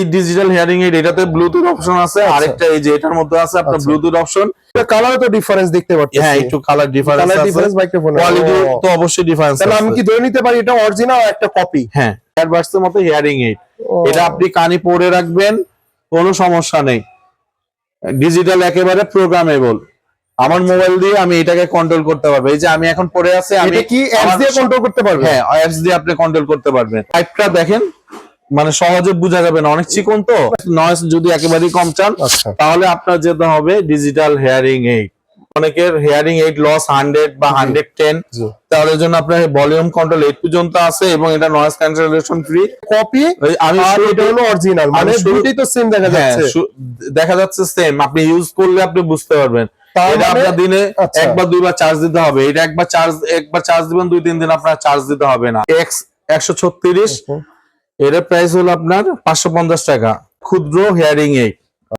এই digital hearing aid এটাতে Bluetooth option আছে আরেকটা এই যে এটার মধ্যে আছে আপনার আচ্ছা। ব্লুটুথ অপশন কালারে তো ডিফারেন্স দেখতে পাচ্ছি হ্যাঁ একটু কালার ডিফারেন্স কালার আছে। ডিফারেন্স মাইক্রোফোন কোয়ালিটি তো অবশ্যই ডিফারেন্স তাহলে আমি কি ধরে নিতে পারি এটা অরিজিনাল একটা কপি হ্যাঁ। এয়ারবাডস এর মতো হিয়ারিং এইড এটা আপনি কানে পরে রাখবেন কোনো সমস্যা নেই। ডিজিটাল একেবারে প্রোগ্রামেবল আমার মোবাইল দিয়ে আমি এটাকে কন্ট্রোল করতে পারব। এই যে আমি এখন পরে আছি আমি এটা কি অ্যাপস দিয়ে কন্ট্রোল করতে পারবে হ্যাঁ অ্যাপস দিয়ে আপনি কন্ট্রোল করতে পারবেন। পাইপটা দেখেন। মানে সহজে বোঝা যাবে না। অনেক চিকন তো। নয়েজ যদি একেবারেই কম চান আচ্ছা। তাহলে আপনার যেতে হবে ডিজিটাল হেয়ারিং এইড অনেকের হেয়ারিং এইড লস হান্ড্রেড বা হান্ড্রেড টেন তাহলে জন্য আপনার ভলিউম কন্ট্রোল এইট পর্যন্ত আছে এবং এটা নয়েজ ক্যান্সেলেশন ফ্রি কপি আমি আর এটা হলো অরিজিনাল মানে দুটোই তো সেম দেখা হ্যাঁ, যাচ্ছে। দেখা যাচ্ছে সেম আপনি ইউজ করলে আপনি বুঝতে পারবেন। এটা মানে- আপনার দিনে আচ্ছা। একবার দুইবার চার্জ দিতে হবে। এটা একবার চার্জ একবার চার্জ দিবেন দুই তিন দিন আপনার চার্জ দিতে হবে না। এক্স একশো ছত্রিশ। এর প্রাইস হলো আপনার পাঁচশো পঞ্চাশ টাকা। ক্ষুদ্র হেয়ারিং এইড